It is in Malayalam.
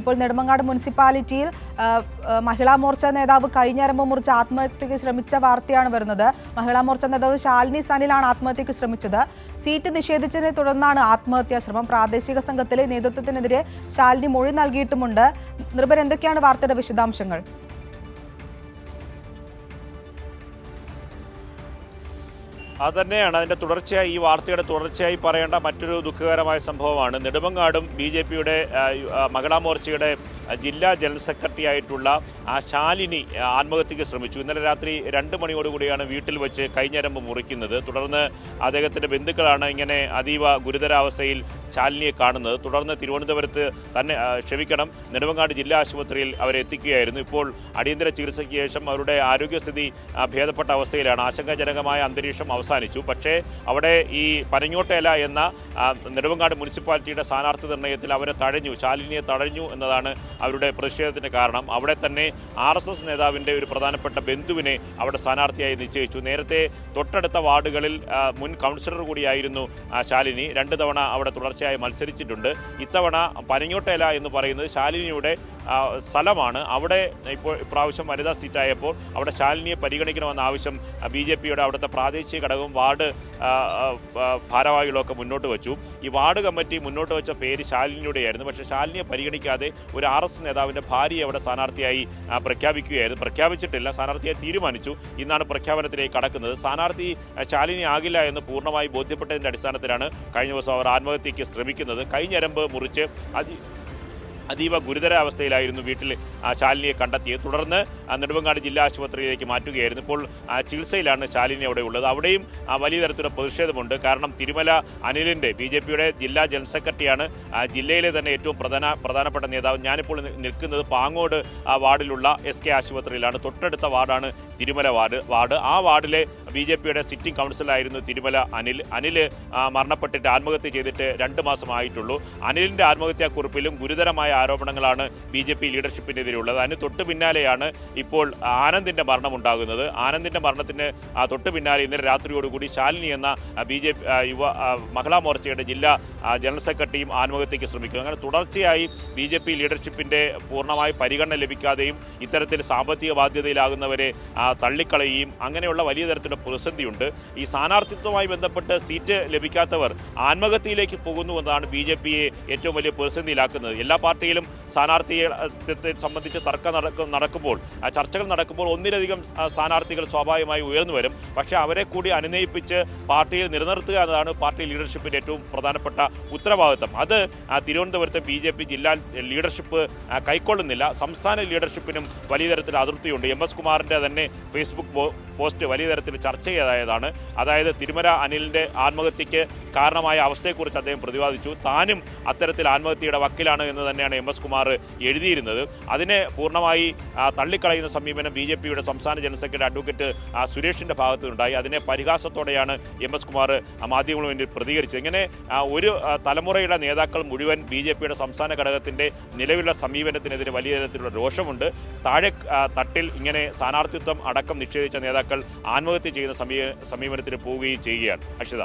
ഇപ്പോൾ നെടുമങ്ങാട് മുനിസിപ്പാലിറ്റിയിൽ മഹിളാ മോർച്ച നേതാവ് കഴിഞ്ഞരമ്പ് മുറിച്ച് ആത്മഹത്യക്ക് ശ്രമിച്ച വാർത്തയാണ് വരുന്നത്. മഹിളാ മോർച്ച നേതാവ് ശാലിനി സനിലാണ് ആത്മഹത്യക്ക് ശ്രമിച്ചത്. സീറ്റ് നിഷേധിച്ചതിനെ തുടർന്നാണ് ആത്മഹത്യാ ശ്രമം. പ്രാദേശിക സംഘത്തിലെ നേതൃത്വത്തിനെതിരെ ശാലിനി മൊഴി നൽകിയിട്ടുമുണ്ട്. നിർഭർ എന്തൊക്കെയാണ് വാർത്തയുടെ വിശദാംശങ്ങൾ? അതുതന്നെയാണ് അതിന്റെ തുടർച്ചയായി ഈ വാർത്തയുടെ തുടർച്ചയായി പറയേണ്ട മറ്റൊരു ദുഃഖകരമായ സംഭവമാണ്. നെടുമങ്ങാടും ബി ജെ പിയുടെ മഹിളാ മോർച്ചയുടെ ജില്ലാ ജനറൽ സെക്രട്ടറി ആയിട്ടുള്ള ആ ശാലിനി ആത്മഹത്യക്ക് ശ്രമിച്ചു. ഇന്നലെ രാത്രി രണ്ട് മണിയോടുകൂടിയാണ് വീട്ടിൽ വെച്ച് കൈഞ്ഞരമ്പ് മുറിക്കുന്നത്. തുടർന്ന് അദ്ദേഹത്തിന്റെ ബന്ധുക്കളാണ് ഇങ്ങനെ അതീവ ഗുരുതരാവസ്ഥയിൽ ശാലിനിയെ കാണുന്നത്. തുടർന്ന് തിരുവനന്തപുരത്ത് തന്നെ ക്ഷമിക്കണം നെടുമങ്ങാട് ജില്ലാ ആശുപത്രിയിൽ അവരെ എത്തിക്കുകയായിരുന്നു. ഇപ്പോൾ അടിയന്തര ചികിത്സയ്ക്ക് ശേഷം അവരുടെ ആരോഗ്യസ്ഥിതി ഭേദപ്പെട്ട അവസ്ഥയിലാണ്. ആശങ്കാജനകമായ അന്തരീക്ഷം അവസാനിച്ചു. പക്ഷേ അവിടെ ഈ പനങ്ങോട്ടേല എന്ന നെടുമങ്ങാട് മുനിസിപ്പാലിറ്റിയുടെ സ്ഥാനാർത്ഥി നിർണയത്തിൽ അവരെ തഴഞ്ഞു. ശാലിനിയെ തഴഞ്ഞു എന്നതാണ് അവരുടെ പ്രതിഷേധത്തിന് കാരണം. അവിടെ തന്നെ ആർ എസ് എസ് നേതാവിന്റെ ഒരു പ്രധാനപ്പെട്ട ബന്ധുവിനെ അവിടെ സ്ഥാനാർത്ഥിയായി നിശ്ചയിച്ചു. നേരത്തെ തൊട്ടടുത്ത വാർഡുകളിൽ മുൻ കൗൺസിലർ കൂടിയായിരുന്നു ശാലിനി. രണ്ട് തവണ അവിടെ തുടർച്ചയായി മത്സരിച്ചിട്ടുണ്ട്. ഇത്തവണ പനങ്ങോട്ടേല എന്ന് പറയുന്നത് ശാലിനിയുടെ സ്ഥലമാണ്. അവിടെ ഇപ്പോൾ ഇപ്രാവശ്യം വനിതാ സീറ്റായപ്പോൾ അവിടെ ശാലിനിയെ പരിഗണിക്കണമെന്ന ആവശ്യം ബി ജെ പിയുടെ അവിടുത്തെ പ്രാദേശിക ഘടകവും വാർഡ് ഭാരവാഹികളൊക്കെ മുന്നോട്ട് വെച്ചു. ഈ വാർഡ് കമ്മിറ്റി മുന്നോട്ട് വെച്ച പേര് ശാലിനിയുടെയായിരുന്നു. പക്ഷേ ശാലിനിയെ പരിഗണിക്കാതെ ഒരു ആർ എസ് നേതാവിന്റെ ഭാര്യയെ അവിടെ സ്ഥാനാർത്ഥിയായി പ്രഖ്യാപിക്കുകയായിരുന്നു. പ്രഖ്യാപിച്ചിട്ടില്ല. സ്ഥാനാർത്ഥിയെ തീരുമാനിച്ചു. ഇന്നാണ് പ്രഖ്യാപനത്തിലേക്ക് കടക്കുന്നത്. സ്ഥാനാർത്ഥി ശാലിനി ആകില്ല എന്ന് പൂർണമായി ബോധ്യപ്പെട്ടതിന്റെ അടിസ്ഥാനത്തിലാണ് കഴിഞ്ഞ ദിവസം അവർ ആത്മഹത്യയ്ക്ക് ശ്രമിക്കുന്നത്. കൈഞ്ഞരമ്പ് മുറിച്ച് അതി അതീവ ഗുരുതരാവസ്ഥയിലായിരുന്നു വീട്ടിൽ ആ ശാലിനിയെ കണ്ടെത്തിയത്. തുടർന്ന് ആ നെടുമങ്ങാട് ജില്ലാ ആശുപത്രിയിലേക്ക് മാറ്റുകയായിരുന്നു. ഇപ്പോൾ ചികിത്സയിലാണ് ശാലിനി അവിടെ ഉള്ളത്. അവിടെയും വലിയ തരത്തിലുള്ള പ്രതിഷേധമുണ്ട്. കാരണം തിരുമല അനിലിന്റെ ബി ജെ പിയുടെ ജില്ലാ ജനറൽ സെക്രട്ടറിയാണ് ജില്ലയിലെ തന്നെ ഏറ്റവും പ്രധാന പ്രധാനപ്പെട്ട നേതാവ്. ഞാനിപ്പോൾ നിൽക്കുന്നത് പാങ്ങോട് വാർഡിലുള്ള എസ് കെ ആശുപത്രിയിലാണ്. തൊട്ടടുത്ത വാർഡാണ് തിരുമല വാർഡ് വാർഡ്. ആ വാർഡിലെ ബി ജെ പിയുടെ സിറ്റിംഗ് കൗൺസിലായിരുന്നു തിരുമല അനിൽ. അനിൽ മരണപ്പെട്ടിട്ട് ആത്മഹത്യ ചെയ്തിട്ട് രണ്ട് മാസമായിട്ടുള്ളൂ. അനിലിന്റെ ആത്മഹത്യാക്കുറിപ്പിലും ഗുരുതരമായ ആരോപണങ്ങളാണ് ബി ജെ പി ലീഡർഷിപ്പിനെതിരെയുള്ളത് അതിന് തൊട്ട് പിന്നാലെയാണ് ഇപ്പോൾ ആനന്ദിന്റെ മരണം ഉണ്ടാകുന്നത് ആനന്ദിന്റെ മരണത്തിന് തൊട്ട് പിന്നാലെ ഇന്നലെ രാത്രിയോടുകൂടി ശാലിനി എന്ന ബി ജെ യുവ മഹിളാ മോർച്ചയുടെ ജില്ലാ ജനറൽ സെക്രട്ടറിയും ആത്മഹത്യയ്ക്ക് ശ്രമിക്കുന്നു അങ്ങനെ തുടർച്ചയായി ബി ജെ പി ലീഡർഷിപ്പിന്റെ പൂർണമായി പരിഗണന ലഭിക്കാതെയും ഇത്തരത്തിൽ സാമ്പത്തിക ബാധ്യതയിലാകുന്നവരെ തള്ളിക്കളയുകയും അങ്ങനെയുള്ള വലിയ തരത്തിലുള്ള പ്രതിസന്ധിയുണ്ട്. ഈ സ്ഥാനാർത്ഥിത്വവുമായി ബന്ധപ്പെട്ട് സീറ്റ് ലഭിക്കാത്തവർ ആത്മഹത്യയിലേക്ക് പോകുന്നു എന്നതാണ് ബി ജെ പിയെ ഏറ്റവും വലിയ പ്രതിസന്ധിയിലാക്കുന്നത്. എല്ലാ പാർട്ടിയിലും സ്ഥാനാർത്ഥിയെ സംബന്ധിച്ച് തർക്കം നടക്കുമ്പോൾ ചർച്ചകൾ നടക്കുമ്പോൾ ഒന്നിലധികം സ്ഥാനാർത്ഥികൾ സ്വാഭാവികമായി ഉയർന്നു വരും. പക്ഷേ അവരെ കൂടി അനുനയിപ്പിച്ച് പാർട്ടിയിൽ നിലനിർത്തുക എന്നതാണ് പാർട്ടി ലീഡർഷിപ്പിന്റെ ഏറ്റവും പ്രധാനപ്പെട്ട ഉത്തരവാദിത്തം. അത് തിരുവനന്തപുരത്തെ ബി ജെ പി ജില്ലാ ലീഡർഷിപ്പ് കൈക്കൊള്ളുന്നില്ല. സംസ്ഥാന ലീഡർഷിപ്പിനും വലിയ തരത്തിൽ അതൃപ്തിയുണ്ട്. എം. എസ്. കുമാറിന്റെ തന്നെ ഫേസ്ബുക്ക് പോസ്റ്റ് വലിയ തരത്തിൽ ചർച്ച ചെയ്തതായതാണ്. അതായത് തിരുമല അനിലിന്റെ ആത്മഹത്യയ്ക്ക് കാരണമായ അവസ്ഥയെക്കുറിച്ച് അദ്ദേഹം പ്രതിപാദിച്ചു. താനും അത്തരത്തിൽ ആത്മഹത്യയുടെ വക്കിലാണ് എന്ന് തന്നെയാണ് എം. എസ്. കുമാർ എഴുതിയിരുന്നത്. അതിനെ പൂർണമായി ആ, തള്ളിക്കളയുന്ന സമീപനം ബി ജെ പിയുടെ സംസ്ഥാന ജനറൽ സെക്രട്ടറി അഡ്വക്കേറ്റ് ആ, സുരേഷിന്റെ ഭാഗത്തുനിന്നുണ്ടായി. അതിനെ പരിഹാസത്തോടെയാണ് എം എസ് കുമാർ മാധ്യമങ്ങൾക്ക് വേണ്ടി പ്രതികരിച്ചത്. ഇങ്ങനെ ഒരു തലമുറയുടെ നേതാക്കൾ മുഴുവൻ ബി ജെ പിയുടെ സംസ്ഥാന ഘടകത്തിന്റെ നിലവിലുള്ള സമീപനത്തിനെതിരെ വലിയ തരത്തിലുള്ള രോഷമുണ്ട്. താഴെ തട്ടിൽ ഇങ്ങനെ സ്ഥാനാർത്ഥിത്വം അടക്കം നിഷേധിച്ച നേതാക്കൾ ആത്മഹത്യ ചെയ്യുന്ന സമീ സമീപനത്തിന് പോവുകയും ചെയ്യുകയാണ്. അക്ഷിത.